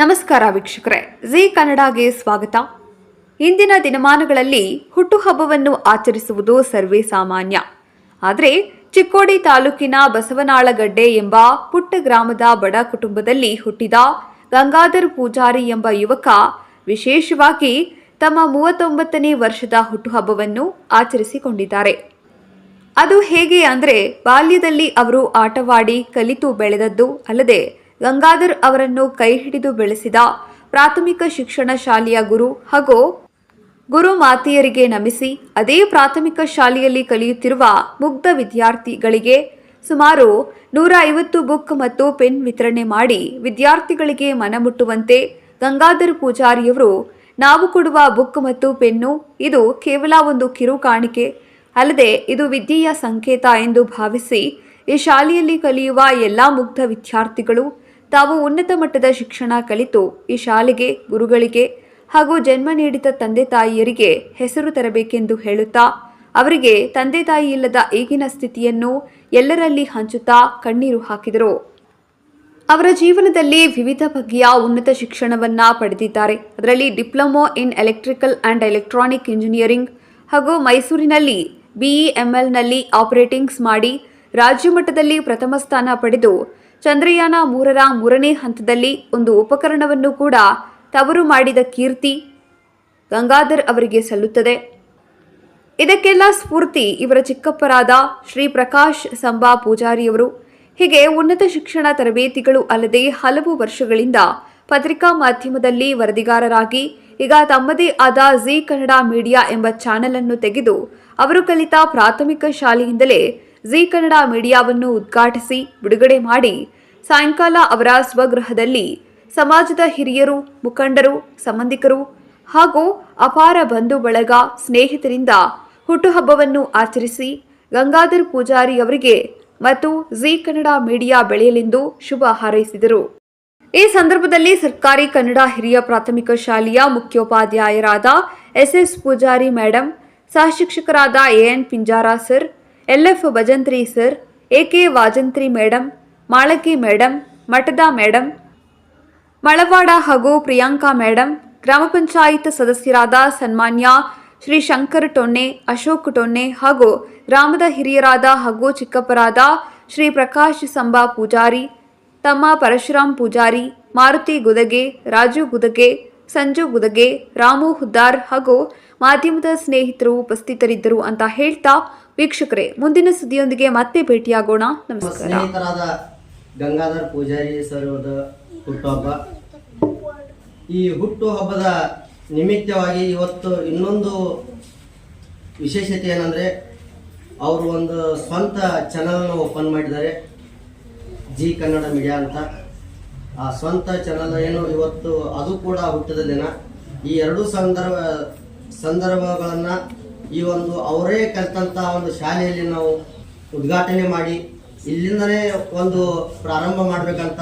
ನಮಸ್ಕಾರ ವೀಕ್ಷಕರೇ. ಜಿ ಕನ್ನಡಗೆ ಸ್ವಾಗತ. ಇಂದಿನ ದಿನಮಾನಗಳಲ್ಲಿ ಹುಟ್ಟುಹಬ್ಬವನ್ನು ಆಚರಿಸುವುದು ಸರ್ವೇ ಸಾಮಾನ್ಯ. ಆದರೆ ಚಿಕ್ಕೋಡಿ ತಾಲೂಕಿನ ಬಸವನಾಳಗಡ್ಡೆ ಎಂಬ ಪುಟ್ಟ ಗ್ರಾಮದ ಬಡ ಕುಟುಂಬದಲ್ಲಿ ಹುಟ್ಟಿದ ಗಂಗಾಧರ್ ಪೂಜಾರಿ ಎಂಬ ಯುವಕ ವಿಶೇಷವಾಗಿ ತಮ್ಮ ಮೂವತ್ತೊಂಬತ್ತನೇ ವರ್ಷದ ಹುಟ್ಟುಹಬ್ಬವನ್ನು ಆಚರಿಸಿಕೊಂಡಿದ್ದಾರೆ. ಅದು ಹೇಗೆ ಅಂದರೆ ಬಾಲ್ಯದಲ್ಲಿ ಅವರು ಆಟವಾಡಿ ಕಲಿತು ಬೆಳೆದದ್ದು ಅಲ್ಲದೆ ಗಂಗಾಧರ್ ಅವರನ್ನು ಕೈ ಹಿಡಿದು ಬೆಳೆಸಿದ ಪ್ರಾಥಮಿಕ ಶಿಕ್ಷಣ ಶಾಲೆಯ ಗುರು ಹಾಗೂ ಗುರು ಮಾತೆಯರಿಗೆ ನಮಿಸಿ ಅದೇ ಪ್ರಾಥಮಿಕ ಶಾಲೆಯಲ್ಲಿ ಕಲಿಯುತ್ತಿರುವ ಮುಗ್ಧ ವಿದ್ಯಾರ್ಥಿಗಳಿಗೆ ಸುಮಾರು ನೂರ ಐವತ್ತು ಬುಕ್ ಮತ್ತು ಪೆನ್ ವಿತರಣೆ ಮಾಡಿ ವಿದ್ಯಾರ್ಥಿಗಳಿಗೆ ಮನಮುಟ್ಟುವಂತೆ ಗಂಗಾಧರ್ ಪೂಜಾರಿಯವರು ನಾವು ಕೊಡುವ ಬುಕ್ ಮತ್ತು ಪೆನ್ನು, ಇದು ಕೇವಲ ಒಂದು ಕಿರು ಕಾಣಿಕೆ, ಅಲ್ಲದೆ ಇದು ವಿದ್ಯೆಯ ಸಂಕೇತ ಎಂದು ಭಾವಿಸಿ ಈ ಶಾಲೆಯಲ್ಲಿ ಕಲಿಯುವ ಎಲ್ಲ ಮುಗ್ಧ ವಿದ್ಯಾರ್ಥಿಗಳು ತಾವು ಉನ್ನತ ಮಟ್ಟದ ಶಿಕ್ಷಣ ಕಲಿತು ಈ ಶಾಲೆಗೆ, ಗುರುಗಳಿಗೆ ಹಾಗೂ ಜನ್ಮ ನೀಡಿದ ತಂದೆ ತಾಯಿಯರಿಗೆ ಹೆಸರು ತರಬೇಕೆಂದು ಹೇಳುತ್ತಾ, ಅವರಿಗೆ ತಂದೆ ತಾಯಿ ಇಲ್ಲದ ಈಗಿನ ಸ್ಥಿತಿಯನ್ನು ಎಲ್ಲರಲ್ಲಿ ಹಂಚುತ್ತಾ ಕಣ್ಣೀರು ಹಾಕಿದರು. ಅವರ ಜೀವನದಲ್ಲಿ ವಿವಿಧ ಬಗೆಯ ಉನ್ನತ ಶಿಕ್ಷಣವನ್ನು ಪಡೆದಿದ್ದಾರೆ. ಅದರಲ್ಲಿ diploma in electrical and electronic engineering ಹಾಗೂ ಮೈಸೂರಿನಲ್ಲಿ ಬಿಇಎಂಎಲ್ನಲ್ಲಿ ಆಪರೇಟಿಂಗ್ಸ್ ಮಾಡಿ ರಾಜ್ಯ ಮಟ್ಟದಲ್ಲಿ ಪ್ರಥಮ ಸ್ಥಾನ ಪಡೆದು ಚಂದ್ರಯಾನ ಮೂರರ ಮೂರನೇ ಹಂತದಲ್ಲಿ ಒಂದು ಉಪಕರಣವನ್ನು ಕೂಡ ತವರು ಮಾಡಿದ ಕೀರ್ತಿ ಗಂಗಾಧರ್ ಅವರಿಗೆ ಸಲ್ಲುತ್ತದೆ. ಇದಕ್ಕೆಲ್ಲ ಸ್ಫೂರ್ತಿ ಇವರ ಚಿಕ್ಕಪ್ಪರಾದ ಶ್ರೀ ಪ್ರಕಾಶ್ ಸಂಬಾ ಪೂಜಾರಿಯವರು. ಹೀಗೆ ಉನ್ನತ ಶಿಕ್ಷಣ ತರಬೇತಿಗಳು ಅಲ್ಲದೆ ಹಲವು ವರ್ಷಗಳಿಂದ ಪತ್ರಿಕಾ ಮಾಧ್ಯಮದಲ್ಲಿ ವರದಿಗಾರರಾಗಿ, ಈಗ ತಮ್ಮದೇ ಆದ ಜಿ ಕನ್ನಡ ಮೀಡಿಯಾ ಎಂಬ ಚಾನೆಲ್ ಅನ್ನು ತೆಗೆದು ಅವರು ಕಲಿತ ಪ್ರಾಥಮಿಕ ಶಾಲೆಯಿಂದಲೇ ಜಿ ಕನ್ನಡ ಮೀಡಿಯಾವನ್ನು ಉದ್ಘಾಟಿಸಿ ಬಿಡುಗಡೆ ಮಾಡಿ ಸಾಯಂಕಾಲ ಅವರ ಸ್ವಗೃಹದಲ್ಲಿ ಸಮಾಜದ ಹಿರಿಯರು, ಮುಖಂಡರು, ಸಂಬಂಧಿಕರು ಹಾಗೂ ಅಪಾರ ಬಂಧು ಬಳಗ ಸ್ನೇಹಿತರಿಂದ ಹುಟ್ಟುಹಬ್ಬವನ್ನು ಆಚರಿಸಿ ಗಂಗಾಧರ್ ಪೂಜಾರಿ ಅವರಿಗೆ ಮತ್ತು ಜೀ ಕನ್ನಡ ಮೀಡಿಯಾ ಬೆಳೆಯಲೆಂದು ಶುಭ ಹಾರೈಸಿದರು. ಈ ಸಂದರ್ಭದಲ್ಲಿ ಸರ್ಕಾರಿ ಕನ್ನಡ ಹಿರಿಯ ಪ್ರಾಥಮಿಕ ಶಾಲೆಯ ಮುಖ್ಯೋಪಾಧ್ಯಾಯರಾದ SS Poojari madam, ಸಹಶಿಕ್ಷಕರಾದ AN Pinjara sir LF Bhajantri sir AK Vajantri madam Malaki madam, Mathad madam, Malawad ಹಾಗೂ ಪ್ರಿಯಾಂಕಾ ಮೇಡಂ, ಗ್ರಾಮ ಪಂಚಾಯತ್ ಸದಸ್ಯರಾದ ಸನ್ಮಾನ್ಯ ಶ್ರೀ ಶಂಕರ್ ಟೊನ್ನೆ ಅಶೋಕ್ ಟೊನ್ನೆ ಹಾಗೂ ಗ್ರಾಮದ ಹಿರಿಯರಾದ ಹಾಗೂ ಚಿಕ್ಕಪ್ಪರಾದ ಶ್ರೀ ಪ್ರಕಾಶ್ ಸಂಬಾ ಪೂಜಾರಿ, ತಮ್ಮ ಪರಶುರಾಮ್ ಪೂಜಾರಿ, ಮಾರುತಿ ಗುದಗೆ, ರಾಜು ಗುದಗೆ, ಸಂಜು ಗುದಗೆ, ರಾಮು ಹುದ್ದಾರ್ ಹಾಗೂ ಮಾಧ್ಯಮದ ಸ್ನೇಹಿತರು ಉಪಸ್ಥಿತರಿದ್ದರು ಅಂತ ಹೇಳ್ತಾ ವೀಕ್ಷಕರೇ, ಮುಂದಿನ ಸುದ್ದಿಯೊಂದಿಗೆ ಮತ್ತೆ ಭೇಟಿಯಾಗೋಣ. ನಮಸ್ಕಾರ. ಗಂಗಾಧರ್ ಪೂಜಾರಿ ಸರ್ ಅವರ ಹುಟ್ಟುಹಬ್ಬ. ಈ ಹುಟ್ಟುಹಬ್ಬದ ನಿಮಿತ್ತವಾಗಿ ಇವತ್ತು ಇನ್ನೊಂದು ವಿಶೇಷತೆ ಏನಂದ್ರೆ, ಅವರು ಒಂದು ಸ್ವಂತ ಚಾನಲ್ನ ಓಪನ್ ಮಾಡಿದ್ದಾರೆ, ಜಿ ಕನ್ನಡ ಮೀಡಿಯಾ ಅಂತ. ಆ ಸ್ವಂತ ಚಾನಲ್ ಏನು ಇವತ್ತು ಅದು ಕೂಡ ಹುಟ್ಟಿದ ದಿನ. ಈ ಎರಡು ಸಂದರ್ಭ, ಸಂದರ್ಭಗಳನ್ನು ಈ ಒಂದು ಅವರೇ ಕಲಿತಂಥ ಒಂದು ಶಾಲೆಯಲ್ಲಿ ನಾವು ಉದ್ಘಾಟನೆ ಮಾಡಿ ಇಲ್ಲಿಂದನೇ ಒಂದು ಪ್ರಾರಂಭ ಮಾಡಬೇಕಂತ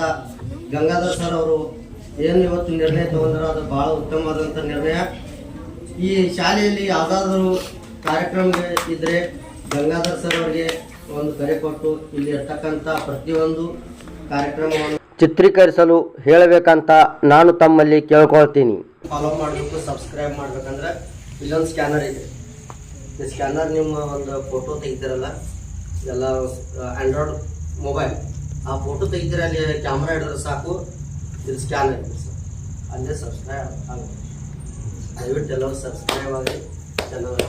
ಗಂಗಾಧರ್ ಸರ್ ಅವರು ಏನು ಇವತ್ತು ನಿರ್ಣಯ ತಗೊಂಡ್ರು ಅದು ಬಹಳ ಉತ್ತಮವಾದಂಥ ನಿರ್ಣಯ. ಈ ಶಾಲೆಯಲ್ಲಿ ಯಾವುದಾದ್ರೂ ಕಾರ್ಯಕ್ರಮ ಇದ್ರೆ ಗಂಗಾಧರ್ ಸರ್ ಅವರಿಗೆ ಒಂದು ಕರೆ ಕೊಟ್ಟು ಇಲ್ಲಿ ಇರ್ತಕ್ಕಂಥ ಪ್ರತಿಯೊಂದು ಕಾರ್ಯಕ್ರಮವನ್ನು ಚಿತ್ರೀಕರಿಸಲು ಹೇಳಬೇಕಂತ ನಾನು ತಮ್ಮಲ್ಲಿ ಕೇಳ್ಕೊಳ್ತೀನಿ. ಫಾಲೋ ಮಾಡಬೇಕು ಸಬ್ಸ್ಕ್ರೈಬ್ ಮಾಡ್ಬೇಕಂದ್ರೆ, ಇಲ್ಲೊಂದು ಸ್ಕ್ಯಾನರ್ ಇದೆ. ಈ ಸ್ಕ್ಯಾನರ್ ನಿಮ್ಮ ಒಂದು ಫೋಟೋ ತೆಗಿತೀರಲ್ಲ ಎಲ್ಲ ಆಂಡ್ರಾಯ್ಡ್ ಮೊಬೈಲ್ ಆ ಫೋಟೋ ತೆಗಿತೀರ ಅಲ್ಲಿ ಕ್ಯಾಮ್ರಾ ಹಿಡಿದ್ರೆ ಸಾಕು ಇಲ್ಲಿ ಸ್ಕ್ಯಾನ್ ಆಗಿದೆ ಸರ್ ಅಲ್ಲೇ ಸಬ್ಸ್ಕ್ರೈಬ್ ಆಗುತ್ತೆ. ದಯವಿಟ್ಟು ಎಲ್ಲರೂ ಸಬ್ಸ್ಕ್ರೈಬ್ ಆಗಿ ಧನ್ಯವಾದ